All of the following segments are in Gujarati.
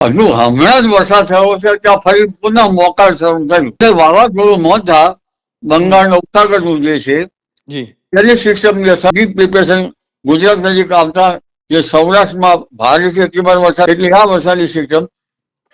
હજુ હમણાં જ વરસાદ થયો છે ત્યાં ફરી પુનઃ મોકળ શરૂ થયું. તે વાવાઝોડું મોટા બંગાળનો ઉપસાગરનું જે છે તેની સિસ્ટમ જે પ્રિપેરેશન ગુજરાત નજીક આવતા જે સૌરાષ્ટ્રમાં ભારેથી અતિભાર વરસાદ એટલી આ વરસાદની સિસ્ટમ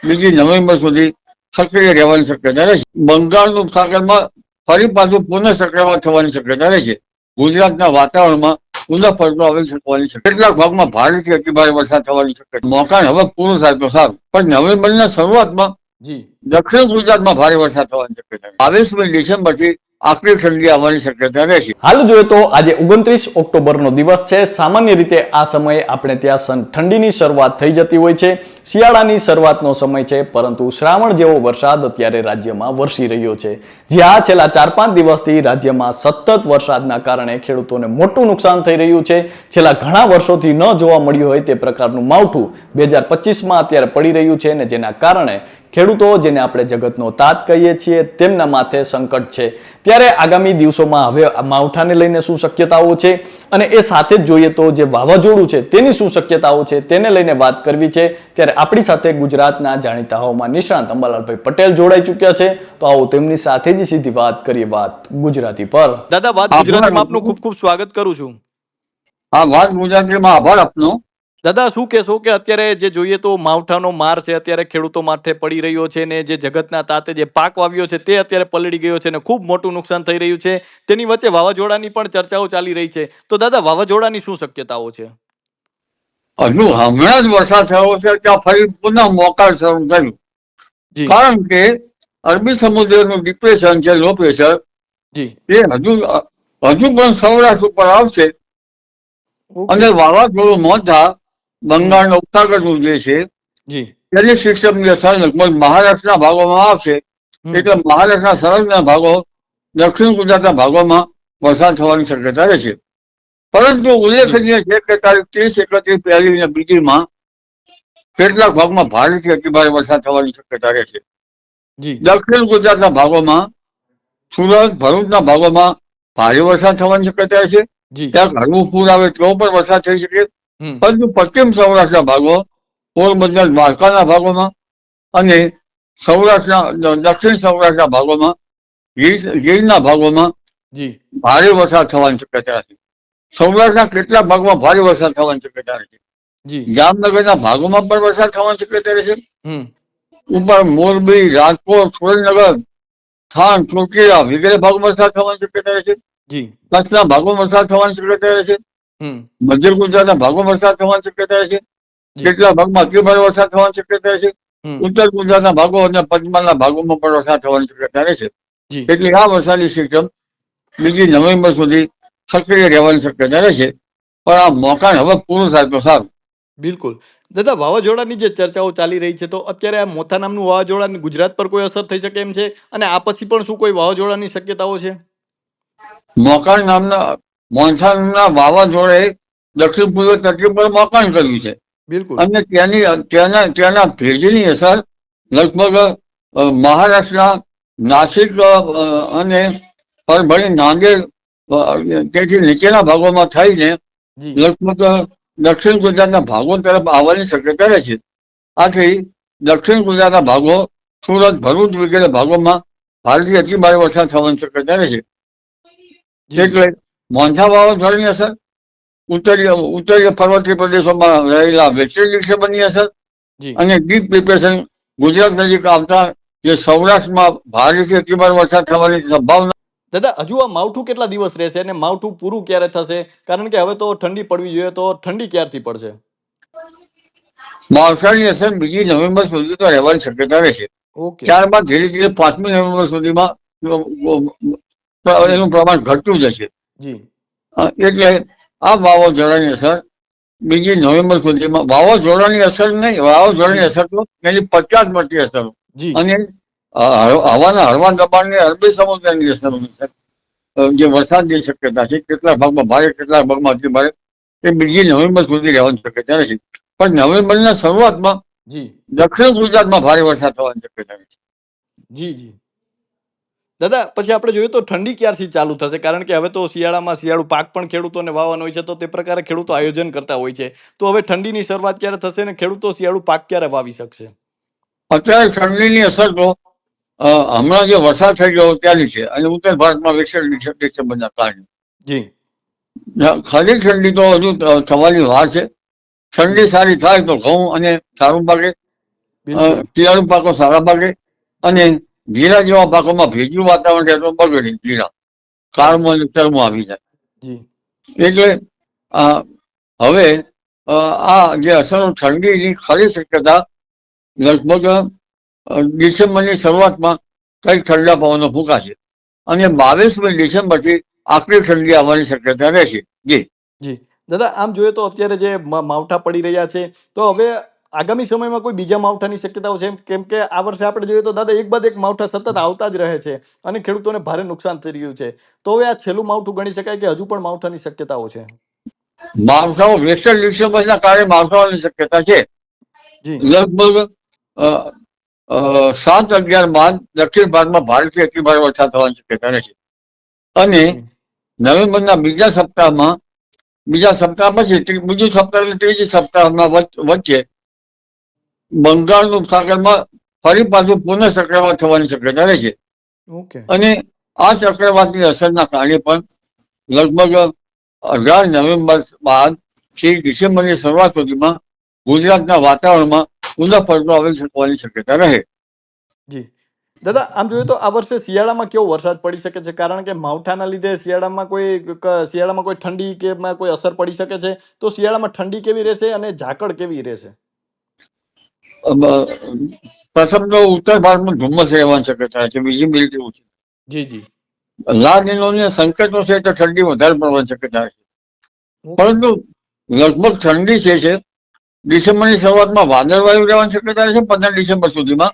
બીજી નવેમ્બર સુધી સક્રિય રહેવાની શક્યતા રહે છે. બંગાળનું સાગરમાં ફરી પાછું પુનઃ સક્રિય થવાની શક્યતા રહે છે. ગુજરાતના વાતાવરણમાં પુનઃ પલટો આવી શકવાની છે. કેટલાક ભાગમાં ભારેથી અતિભારે વરસાદ થવાની શક્યતા મોકાન હવે પૂરું થાય તો સારું. પણ નવેમ્બરના શરૂઆતમાં જી. દક્ષિણ ગુજરાતમાં ભારે વરસાદ થવાની શક્યતા બાવીસમી ડિસેમ્બરથી આખરી ઠંડી આવવાની શક્યતા રહેશે. હાલ જોઈએ તો આજે ઓગણત્રીસ ઓક્ટોબરનો દિવસ છે. સામાન્ય રીતે આ સમયે આપણે ત્યાં સન ઠંડીની શરૂઆત થઈ જતી હોય છે. શિયાળાની શરૂઆતનો સમય છે, પરંતુ શ્રાવણ જેવો વરસાદ અત્યારે રાજ્યમાં વરસી રહ્યો છે. જ્યાં છેલ્લા ચાર પાંચ દિવસથી રાજ્યમાં સતત વરસાદના કારણે ખેડૂતોને મોટું નુકસાન થઈ રહ્યું છે. છેલ્લા ઘણા વર્ષોથી ન જોવા મળ્યું હોય તે પ્રકારનું માવઠું બે હજાર પચીસમાં અત્યારે પડી રહ્યું છે અને જેના કારણે ખેડૂતો, જેને આપણે જગતનો તાત કહીએ છીએ, તેમના માથે સંકટ છે. ત્યારે આગામી દિવસોમાં હવે માવઠાને લઈને શું શક્યતાઓ છે? અને એ સાથે જ જોઈએ તો જે વાવાઝોડું છે, તેની શું શક્યતાઓ છે? તેને લઈને વાત કરવી છે. ત્યારે આપણી સાથે ગુજરાતના જાણીતા હવામાન નિષ્ણાંત અંબાલાલભાઈ પટેલ જોડાઈ ચૂક્યા છે. તો આવો તેમની સાથે જ સીધી વાત કરીએ વાત ગુજરાતી પર. દાદા વાત ગુજરાતીમાં આપનું ખૂબ ખૂબ સ્વાગત કરું છું. હા વાત ગુજરાતીમાં આભાર આપનો. દાદા શું કહેશો કે અત્યારે જે જોઈએ તો માવઠાનો માર છે અત્યારે ખેડૂતો માથે પડી રહ્યો છે ને જે જગતના તાતે જે પાક વાવ્યો છે તે અત્યારે પલળી ગયો છે ને ખૂબ મોટું નુકસાન થઈ રહ્યું છે. તેની વચ્ચે વાવાઝોડાની પણ ચર્ચાઓ ચાલી રહી છે. તો દાદા વાવાઝોડાની શું શક્યતાઓ છે? હજુ હમણાં જ વરસાદ થયો છે ત્યાં ફરી પુનઃ મોકાળ શરૂ થયું કારણ કે અરબી સમુદ્રનું ડિપ્રેશન છે લો પ્રેશર એ હજુ હજુ પણ સૌરાષ્ટ્ર ઉપર આવશે. અને વાવાઝોડું મોટા બંગાળનો ઉપસાગરનું જે છે એની સિસ્ટમની અસર લગભગ મહારાષ્ટ્રના ભાગોમાં આવશે. એટલે મહારાષ્ટ્રના સરહદના ભાગો દક્ષિણ ગુજરાતના ભાગોમાં વરસાદ થવાની શક્યતા રહેશે પરંતુ ઉલ્લેખનીય છે કે તારીખ ત્રીસ એકત્રીસ પહેલી અને બીજીમાં કેટલાક ભાગમાં ભારેથી અતિભારે વરસાદ થવાની શક્યતા રહેશે છે. દક્ષિણ ગુજરાતના ભાગોમાં સુરત ભરૂચના ભાગોમાં ભારે વરસાદ થવાની શક્યતા રહેશે જી. ત્યાં હળવું પૂર આવે તો પણ વરસાદ થઈ શકે. પરંતુ પશ્ચિમ સૌરાષ્ટ્રના ભાગો પોરબંદર દ્વારકાના ભાગોમાં અને સૌરાષ્ટ્રના દક્ષિણ સૌરાષ્ટ્રના ભાગોમાં ગીરના ભાગોમાં જી. ભારે વરસાદ થવાની શક્યતા છે. સૌરાષ્ટ્રના કેટલા ભાગમાં ભારે વરસાદ થવાની શક્યતા છે? જામનગરના ભાગોમાં પણ વરસાદ થવાની શક્યતા હમ. ઉપર મોરબી રાજકોટ સુરેન્દ્રનગર થાન ચોટીલા વગેરે ભાગમાં વરસાદ થવાની શક્યતા જી. કચ્છના ભાગોમાં વરસાદ થવાની શક્યતા હમ. મધ્ય ગુજરાતના ભાગોમાં વરસાદ થવાની શક્યતા રહેશે કેટલા ભાગમાં અતિભારે વરસાદ થવાની શક્યતા રહેશે ઉત્તર ગુજરાતના ભાગો અને પંચમહાલના ભાગોમાં પણ વરસાદ થવાની શક્યતા રહેશે એટલે આ વરસાદી સિસ્ટમ બીજી નવેમ્બર સુધી સક્રિય રહેવાની શક્યતા રહેશે પણ આ મોકાણ હવે પૂરું થાય તો સારું. બિલકુલ. દાદા વાવાઝોડાની જે ચર્ચાઓ ચાલી રહી છે તો અત્યારે આ મોથા નામનું વાવાઝોડાની ગુજરાત પર કોઈ અસર થઈ શકે એમ છે? અને આ પછી પણ શું કોઈ વાવાઝોડાની શક્યતાઓ છે? મોકાણ નામના મોનસાનના વાવાઝોડે દક્ષિણ પૂર્વ તટીય પર મોકાણ કર્યું છે. બિલકુલ. અને ત્યાંની ત્યાંના ત્યાંના ભેજની અસર લગભગ મહારાષ્ટ્રના નાસિક અને પરભણી નાંદેડ તેથી નીચેના ભાગોમાં થઈને લગભગ દક્ષિણ ગુજરાતના ભાગો તરફ આવવાની શક્યતા રહે છે આથી દક્ષિણ ગુજરાતના ભાગો સુરત ભરૂચ વગેરે ભાગોમાં ભારેથી અતિ ભારે વરસાદ થવાની શક્યતા રહે છે એટલે મોંઝા વાવાઝોડાની અસર ઉત્તરીય ઉત્તરીય પર્વતીય પ્રદેશોમાં રહેલા વેસ્ટર્ન ડિસ્ટર્બન્સની અસર અને ડીપ ડિપ્રેશન ગુજરાત નજીક આવતા જે સૌરાષ્ટ્રમાં ભારેથી અતિભારે વરસાદ થવાની સંભાવના દાદા હજુ આ માવઠું કેટલા દિવસ રહેશે અને માવઠું પૂરું ક્યારે થશે? કારણ કે હવે તો ઠંડી પડવી જોઈએ તો ઠંડી ક્યારથી પડશે? માવઠાની અસર બીજી નવેમ્બર સુધી તો રહેવાની શક્યતા રહેશે. ત્યારબાદ ધીરે ધીરે પાંચમી નવેમ્બર સુધીમાં એનું પ્રમાણ ઘટતું જશે. એટલે આ વાવાઝોડાની અસર બીજી નવેમ્બર સુધીમાં વાવાઝોડાની અસર નહીં વાવાઝોડાની અસર તો એની પચાસ ટકી અસર. અને હવાના હળવા દબાણને અરબી સમુદ્રની અસર છે? જે વરસાદની શક્યતા છે કેટલાક ભાગમાં ભારે કેટલાક ભાગમાં અતિ ભારે એ બીજી નવેમ્બર સુધી રહેવાની શક્યતા રહેશે પણ નવેમ્બરના શરૂઆતમાં દક્ષિણ ગુજરાતમાં ભારે વરસાદ થવાની શક્યતા રહેશે જી જી. દાદા પછી આપણે જોઈએ તો ઠંડી ક્યારથી ચાલુ થશે? કારણ કે હવે તો શિયાળામાં શિયાળુ પાક પણ ખેડૂતોને વાવવાનો હોય છે તો તે પ્રકારે ખેડૂતો આયોજન કરતા હોય છે. તો હવે ઠંડીની શરૂઆત ક્યારે થશે અને ખેડૂતો શિયાળુ પાક ક્યારે વાવી શકશે? અત્યારે ઠંડીની અસર તો હમણાં જે વરસાદ થઈ ગયો ત્યાંની છે. અને ઉત્તર ભારતમાં વિકસેલ ડિસેમ્બરના કારણે. જી. ખરી ઠંડી તો હજુ થવાની વાર છે. ઠંડી સારી થાય તો ઘઉં અને સારું પાકે. શિયાળુ પાકો સારા પાકે. અને જીરા જેવા પાકોમાં ભેજનું વાતાવરણ છે તો બગડે જીરા કાળમાં અને ચરમો આવી જાય. એટલે હવે આ જે અસરો ઠંડીની ખરી શક્યતા લગભગ ડિસેમ્બરની શરૂઆતમાં કંઈક ઠંડા પવનો ફૂંકાશે. અને બાવીસમી ડિસેમ્બરથી આખરી ઠંડી આવવાની શક્યતા રહેશે. જી. જી. દાદા આમ જોઈએ તો અત્યારે જે માવઠા પડી રહ્યા છે તો હવે આગામી સમયમાં કોઈ બીજા માવઠાની શક્યતાઓ છે? કેમ કે આ વર્ષે આપણે જોઈએ તો દાદા એક બાદ એક માવઠા સતત આવતા જ રહે છે અને ખેડૂતોને ભારે નુકસાન થઈ રહ્યું છે. તો હવે આ છેલ્લું માવઠું ગણી શકાય કે હજુ પણ માવઠાની શક્યતાઓ છે? માવઠાઓ વેસ્ટર્ન ડિસેમ્બરના કારણે માવઠાઓની શક્યતા છે. જી. લગભગ સાત અગિયાર બાદ દક્ષિણ ભારતમાં ભારતીય અતિ ભારે વરસાદ થવાની શક્યતા રહેશે. અને નવેમ્બરના બીજા સપ્તાહમાં બીજા સપ્તાહ પછી બીજું સપ્તાહ અને ત્રીજી સપ્તાહમાં વચ્ચે બંગાળનું સાગરમાં ફરી પાછું પુનઃ ચક્રવાત થવાની શક્યતા રહેશે. અને આ ચક્રવાતની અસરના કારણે પણ લગભગ અઢાર નવેમ્બર બાદથી ડિસેમ્બરની શરૂઆત સુધીમાં ગુજરાતના વાતાવરણમાં પુનઃ પલટો આવી શકવાની શક્યતા રહે. જી. દાદા આમ જોઈએ તો આ વર્ષે શિયાળામાં કેવો વરસાદ પડી શકે છે? કારણ કે માવઠાના લીધે શિયાળામાં કોઈ શિયાળામાં કોઈ ઠંડી કે કોઈ અસર પડી શકે છે? તો શિયાળામાં ઠંડી કેવી રહેશે અને ઝાકળ કેવી રહેશે? પ્રથમ તો ઉત્તર ભારતમાં ધુમ્મસ રહેવાની શક્યતા છે વિઝિબિલિટી ઓછી જી જી. લાલ સંકેતો છે તો ઠંડી વધારે પડવાની શક્યતા છે. પરંતુ લગભગ ઠંડી છે છે ડિસેમ્બરની શરૂઆતમાં વાદળવાયુ રહેવાની શક્યતા છે પંદર ડિસેમ્બર સુધીમાં.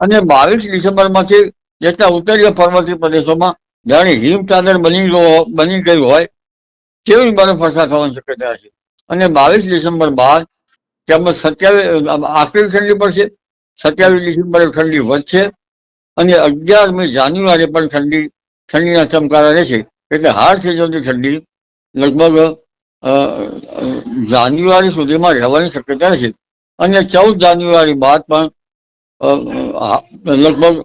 અને બાવીસ ડિસેમ્બરમાંથી જેટલા ઉત્તરીય પર્વતીય પ્રદેશોમાં જાણે હિમ ચાદર બની ગયો બની ગયું હોય તેવી બરફ વર્ષા થવાની શક્યતા છે. અને બાવીસ ડિસેમ્બર બાદ તેમજ સત્યાવીસ આખરી ઠંડી પડશે સત્યાવીસ ડિસેમ્બરે ઠંડી વધશે અને અગિયારમી જાન્યુઆરી પણ ઠંડી ઠંડીના ચમકારા રહેશે. એટલે હાર સિઝનની ઠંડી લગભગ જાન્યુઆરી સુધીમાં રહેવાની શક્યતા છે. અને ચૌદ જાન્યુઆરી બાદ પણ લગભગ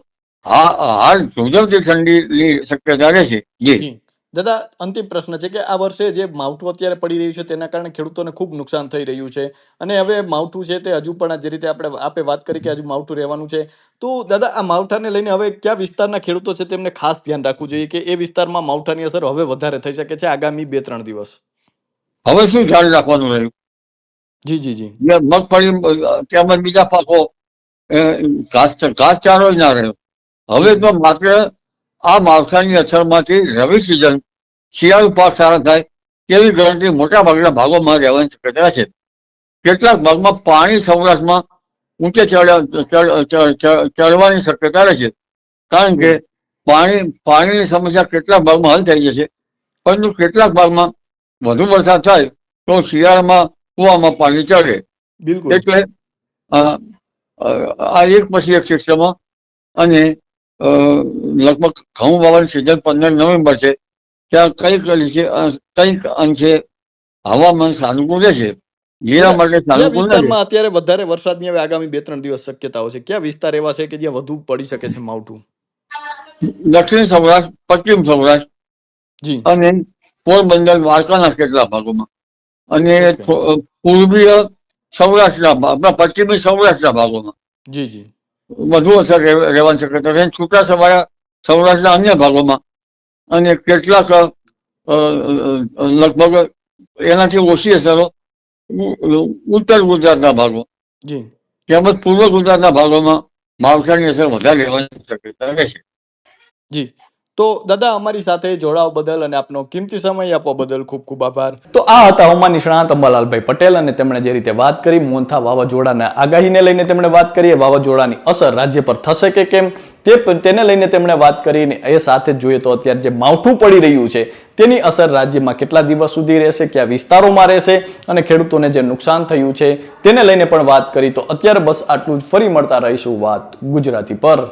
હા હાર ધ્રુજવતી ઠંડીની શક્યતા રહેશે. જી. દાદા, અંતિમ પ્રશ્ન છે કે આ વર્ષે જે માવઠું અત્યારે પડી રહ્યું છે તેના કારણે ખેડૂતોને ખૂબ નુકસાન થઈ રહ્યું છે. અને હવે માવઠું છે તે હજુ પણ જે રીતે આપણે આપે વાત કરી કે હજુ માવઠું રહેવાનું છે. તો દાદા, આ માવઠાને લઈને હવે કયા વિસ્તારના ખેડૂતો છે તેમને ખાસ ધ્યાન રાખવું જોઈએ કે એ વિસ્તારમાં માવઠાની અસર હવે વધારે થઈ શકે છે આગામી બે ત્રણ દિવસ? હવે શું ધ્યાન રાખવાનું રહ્યું? જી જી જી. મગફળી તેમજ બીજા પાકો ઘાસચારો જ ના રહ્યો. હવે તો માત્ર આ માવઠાની અસરમાંથી રવિ સિઝન શિયાળુ પાક સારા થાય તેવી ગણતરી મોટા ભાગના ભાગોમાં રહેવાની શક્યતા છે. કેટલાક ભાગમાં પાણી સૌરાષ્ટ્રમાં ઊંચે ચડ- ચડ- ચડ- ચડવાની શક્યતા રહે છે. કારણ કે પાણી પાણીની સમસ્યા કેટલાક ભાગમાં હલ થઈ જશે. પરંતુ કેટલાક ભાગમાં વધુ વરસાદ થાય તો શિયાળામાં કુવામાં પાણી ચડે. બિલકુલ. એટલે આ એક પછી એક સિસ્ટમ. અને લગભગ ઘઉં વાવવાની સિઝન પંદર નવેમ્બર છે. ત્યાં કંઈક છે કંઈક અંશે હવામાન સાનુકૂળ રહેશે. જેના માટે સાનુકૂળ અત્યારે વધારે વરસાદની હવે આગામી બે ત્રણ દિવસ શક્યતાઓ છે? કયા વિસ્તાર એવા છે કે જ્યાં વધુ પડી શકે છે માવઠું? દક્ષિણ સૌરાષ્ટ્ર પશ્ચિમ સૌરાષ્ટ્ર જી. અને પોરબંદર દ્વારકાના કેટલા ભાગોમાં? અને પૂર્વીય સૌરાષ્ટ્રના આપણા પશ્ચિમી સૌરાષ્ટ્રના ભાગોમાં. જી જી. વધુ અસર રહેવાની શક્યતા છે. છૂટા છવાયા સૌરાષ્ટ્રના અન્ય ભાગોમાં. અને કેટલાક લગભગ એનાથી ઓછી અસરો ઉત્તર ગુજરાતના ભાગો. તેમજ પૂર્વ ગુજરાતના ભાગોમાં માવઠાની અસર વધારે રહેવાની શક્યતા રહેશે જી. તો દાદા, અમારી સાથે જોડાવા બદલ અને આપનો કિંમતી સમય આપવા બદલ ખૂબ ખૂબ આભાર. તો આ હતા હવામાન નિષ્ણાંત અંબાલાલભાઈ પટેલ અને તેમણે જે રીતે વાત કરી મોન્થા વાવાઝોડાના આગાહીને લઈને તેમણે વાત કરી વાવાઝોડાની અસર રાજ્ય પર થશે કે કેમ, તે તેને લઈને તેમણે વાત કરીને એ સાથે જોઈએ તો અત્યારે જે માવઠું પડી રહ્યું છે, તેની અસર રાજ્યમાં કેટલા દિવસ સુધી રહેશે, કયા વિસ્તારોમાં રહેશે અને ખેડૂતોને જે નુકસાન થયું છે, તેને લઈને પણ વાત કરી. તો અત્યારે બસ આટલું જ. ફરી મળતા રહીશું વાત ગુજરાતી પર.